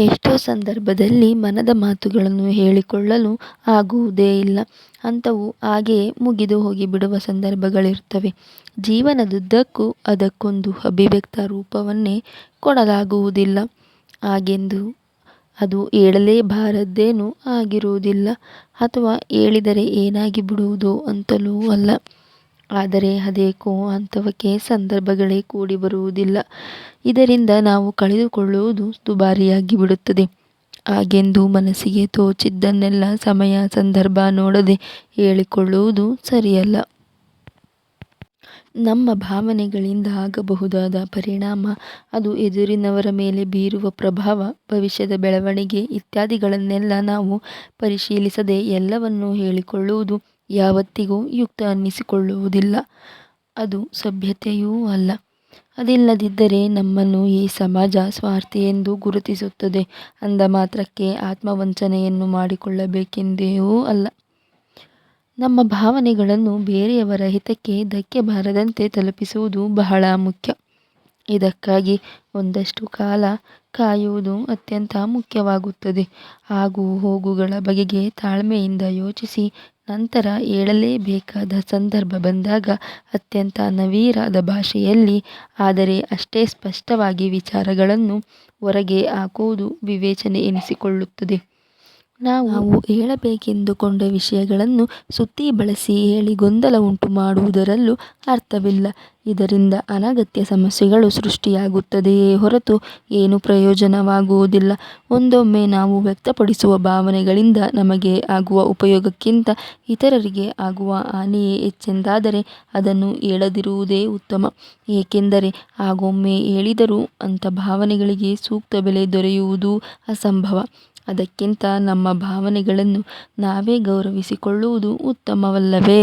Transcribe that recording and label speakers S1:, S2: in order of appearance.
S1: ಎಷ್ಟೋ ಸಂದರ್ಭದಲ್ಲಿ ಮನದ ಮಾತುಗಳನ್ನು ಹೇಳಿಕೊಳ್ಳಲು ಆಗುವುದೇ ಇಲ್ಲ. ಅಂಥವು ಹಾಗೆಯೇ ಮುಗಿದು ಹೋಗಿಬಿಡುವ ಸಂದರ್ಭಗಳಿರ್ತವೆ ಜೀವನದುದ್ದಕ್ಕೂ ಅದಕ್ಕೊಂದು ಅಭಿವ್ಯಕ್ತ ರೂಪವನ್ನೇ ಕೊಡಲಾಗುವುದಿಲ್ಲ. ಹಾಗೆಂದು ಅದು ಹೇಳಲೇಬಾರದ್ದೇನೂ ಆಗಿರುವುದಿಲ್ಲ ಅಥವಾ ಹೇಳಿದರೆ ಏನಾಗಿಬಿಡುವುದೋ ಅಂತಲೂ ಅಲ್ಲ. ಆದರೆ ಅದೇಕೋ ಅಂಥವಕ್ಕೆ ಸಂದರ್ಭಗಳೇ ಕೂಡಿ ಬರುವುದಿಲ್ಲ. ಇದರಿಂದ ನಾವು ಕಳೆದುಕೊಳ್ಳುವುದು ದುಬಾರಿಯಾಗಿ ಬಿಡುತ್ತದೆ ಹಾಗೆಂದು ಮನಸ್ಸಿಗೆ ತೋಚಿದ್ದನ್ನೆಲ್ಲ ಸಮಯ ಸಂದರ್ಭ ನೋಡದೆ ಹೇಳಿಕೊಳ್ಳುವುದು ಸರಿಯಲ್ಲ. ನಮ್ಮ ಭಾವನೆಗಳಿಂದ ಆಗಬಹುದಾದ ಪರಿಣಾಮ, ಅದು ಎದುರಿನವರ ಮೇಲೆ ಬೀರುವ ಪ್ರಭಾವ, ಭವಿಷ್ಯದ ಬೆಳವಣಿಗೆ ಇತ್ಯಾದಿಗಳನ್ನೆಲ್ಲ ನಾವು ಪರಿಶೀಲಿಸದೆ ಎಲ್ಲವನ್ನೂ ಹೇಳಿಕೊಳ್ಳುವುದು ಯಾವತ್ತಿಗೂ ಯುಕ್ತ ಅನ್ನಿಸಿಕೊಳ್ಳುವುದಿಲ್ಲ. ಅದು ಸಭ್ಯತೆಯೂ ಅಲ್ಲ. ಅದಿಲ್ಲದಿದ್ದರೆ ನಮ್ಮನ್ನು ಈ ಸಮಾಜ ಸ್ವಾರ್ಥಿಯೆಂದು ಗುರುತಿಸುತ್ತದೆ. ಅಂದ ಮಾತ್ರಕ್ಕೆ ಆತ್ಮವಂಚನೆಯನ್ನು ಮಾಡಿಕೊಳ್ಳಬೇಕೆಂದೆಯೂ ಅಲ್ಲ. ನಮ್ಮ ಭಾವನೆಗಳನ್ನು ಬೇರೆಯವರ ಹಿತಕ್ಕೆ ಧಕ್ಕೆ ಬಾರದಂತೆ ತಲುಪಿಸುವುದು ಬಹಳ ಮುಖ್ಯ. ಇದಕ್ಕಾಗಿ ಒಂದಷ್ಟು ಕಾಲ ಕಾಯುವುದು ಅತ್ಯಂತ ಮುಖ್ಯವಾಗುತ್ತದೆ. ಹಾಗೂ ಹೋಗುಗಳ ಬಗೆಗೆ ತಾಳ್ಮೆಯಿಂದ ಯೋಚಿಸಿ ನಂತರ ಹೇಳಲೇಬೇಕಾದ ಸಂದರ್ಭ ಬಂದಾಗ ಅತ್ಯಂತ ನವೀರಾದ ಭಾಷೆಯಲ್ಲಿ, ಆದರೆ ಅಷ್ಟೇ ಸ್ಪಷ್ಟವಾಗಿ ವಿಚಾರಗಳನ್ನು ಹೊರಗೆ ಹಾಕುವುದು ವಿವೇಚನೆ ಎನಿಸಿಕೊಳ್ಳುತ್ತದೆ. ನಾವು ಹೇಳಬೇಕೆಂದುಕೊಂಡ ವಿಷಯಗಳನ್ನು ಸುತ್ತಿ ಬಳಸಿ ಹೇಳಿ ಗೊಂದಲ ಉಂಟು ಮಾಡುವುದರಲ್ಲೂ ಅರ್ಥವಿಲ್ಲ. ಇದರಿಂದ ಅನಗತ್ಯ ಸಮಸ್ಯೆಗಳು ಸೃಷ್ಟಿಯಾಗುತ್ತದೆಯೇ ಹೊರತು ಏನು ಪ್ರಯೋಜನವಾಗುವುದಿಲ್ಲ. ಒಂದೊಮ್ಮೆ ನಾವು ವ್ಯಕ್ತಪಡಿಸುವ ಭಾವನೆಗಳಿಂದ ನಮಗೆ ಆಗುವ ಉಪಯೋಗಕ್ಕಿಂತ ಇತರರಿಗೆ ಆಗುವ ಹಾನಿಯೇ ಹೆಚ್ಚೆಂದಾದರೆ ಅದನ್ನು ಹೇಳದಿರುವುದೇ ಉತ್ತಮ. ಏಕೆಂದರೆ ಆಗೊಮ್ಮೆ ಹೇಳಿದರೂ ಅಂಥ ಭಾವನೆಗಳಿಗೆ ಸೂಕ್ತ ಬೆಲೆ ದೊರೆಯುವುದು ಅಸಂಭವ. ಅದಕ್ಕಿಂತ ನಮ್ಮ ಭಾವನೆಗಳನ್ನು ನಾವೇ ಗೌರವಿಸಿಕೊಳ್ಳುವುದು ಉತ್ತಮವಲ್ಲವೇ?